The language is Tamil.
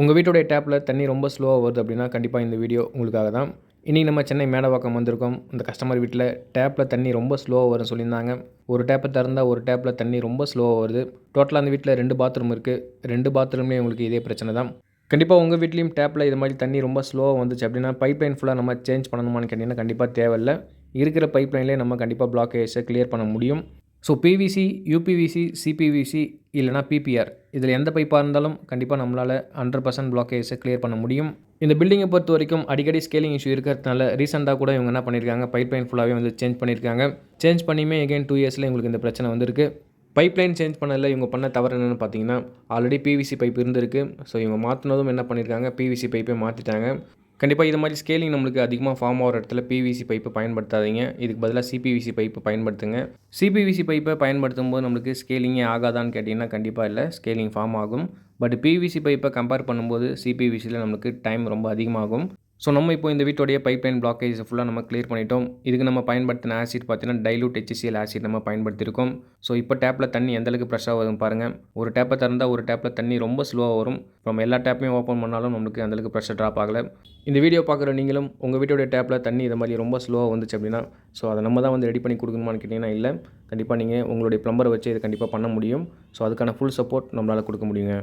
உங்கள் வீட்டுடைய டேப்பில் தண்ணி ரொம்ப ஸ்லோவாக வருது அப்படின்னா கண்டிப்பாக இந்த வீடியோ உங்களுக்காக தான். இன்றைக்கி நம்ம சென்னை மேடவாக்கம் வந்திருக்கோம். இந்த கஸ்டமர் வீட்டில் டேப்பில் தண்ணி ரொம்ப ஸ்லோவாக வரும்னு சொல்லியிருந்தாங்க. ஒரு டேப்பை திறந்தால் ஒரு டேப்பில் தண்ணி ரொம்ப ஸ்லோவாக வருது. டோட்டலாக அந்த வீட்டில் ரெண்டு பாத்ரூம் இருக்குது ரெண்டு பாத்ரூம்லேயும் உங்களுக்கு இதே பிரச்சனை தான். கண்டிப்பாக உங்கள் வீட்லேயும் டேப்பில் இது மாதிரி தண்ணி ரொம்ப ஸ்லோவாக வந்துச்சு அப்படின்னா பைப் லைன் ஃபுல்லாக நம்ம சேஞ்ச் பண்ணணுமான்னு கேட்டிங்கன்னா கண்டிப்பாக தேவையில்லை. இருக்கிற பைப் லைன்லேயே நம்ம கண்டிப்பாக பிளாக்கேஜை கிளியர் பண்ண முடியும். ஸோ பிவிசி யூபிவிசி சிபிவிசி இல்லைனா பிபிஆர் இதில் எந்த பைப்பாக இருந்தாலும் கண்டிப்பாக நம்மளால் ஹண்ட்ரட் பர்சன்ட் பிளாக்கேஜை கிளியர் பண்ண முடியும். இந்த பில்டிங்கை பொறுத்த வரைக்கும் அடிக்கடி ஸ்கேலிங் இஷ்யூ இருக்கிறதுனால ரீசெண்டாக கூட இவங்க என்ன பண்ணியிருக்காங்க பைப் லைன் ஃபுல்லாகவே வந்து சேஞ்ச் பண்ணியிருக்காங்க சேஞ்ச் பண்ணியுமே எகைன் டூ இயர்ஸில் உங்களுக்கு இந்த பிரச்சனை வந்திருக்கு. பைப் லைன் சேஞ்ச் பண்ணதில் இவங்க பண்ண தவறு என்னென்னு பார்த்தீங்கன்னா ஆல்ரெடி பிவிசி பைப் இருந்திருக்கு. ஸோ இவங்க மாற்றினதும் என்ன பண்ணியிருக்காங்க பிவிசி பைப்பே மாற்றிட்டாங்க கண்டிப்பாக இது மாதிரி ஸ்கேலிங் நம்மளுக்கு அதிகமாக ஃபார்ம் ஆகிற இடத்துல பிவிசி பைப்பை பயன்படுத்தாதீங்க. இதுக்கு பதிலாக சிபிவிசி பைப்பை பயன்படுத்துங்க. சிபிவிசி பைப்பை பயன்படுத்தும் போது நம்மளுக்கு ஸ்கேலிங்கே ஆகாதான்னு கேட்டிங்கன்னா கண்டிப்பாக இல்லை. ஸ்கேலிங் ஃபார்ம் ஆகும். பட் பிவிசி பைப்பை கம்பேர் பண்ணும்போது சிபிவிசியில் நம்மளுக்கு டைம் ரொம்ப அதிகமாகும். ஸோ நம்ம இப்போ இந்த வீட்டோடைய பைப் லைன் பிளாக்கேஜ் ஃபுல்லாக நம்ம கிளியர் பண்ணிட்டோம். இதுக்கு நம்ம பயன்படுத்தின ஆசிட் பார்த்தீங்கன்னா டைலூட் ஹெச்சிசிஎல் ஆசிட் நம்ம பயன்படுத்தியிருக்கோம் ஸோ இப்போ டேப்பில் தண்ணி எந்தளவுக்கு ப்ரெஷ்ஷாக வரும் பாருங்கள் ஒரு டேப்பை திறந்தால் ஒரு டேப்பில் தண்ணி ரொம்ப ஸ்லோவாக வரும். நம்ம எல்லா டேப்பையும் ஓப்பன் பண்ணாலும் நம்மளுக்கு அந்தளவுக்கு ப்ரெஷர் ட்ராப் ஆகலை. இந்த வீடியோ பார்க்குற நீங்களும் உங்கள் வீட்டோடைய டேப்பில் தண்ணி இது மாதிரி ரொம்ப ஸ்லோவாக வந்துச்சு அப்படின்னா ஸோ அதை நம்ம தான் வந்து ரெடி பண்ணி கொடுக்கணுமான்னு கேட்டிங்கன்னா இல்லை. கண்டிப்பாக நீங்கள் உங்களுடைய ப்ளம்பரை வச்சு இதை கண்டிப்பாக பண்ண முடியும். ஸோ அதுக்கான ஃபுல் சப்போர்ட் நம்மளால் கொடுக்க முடியுங்க.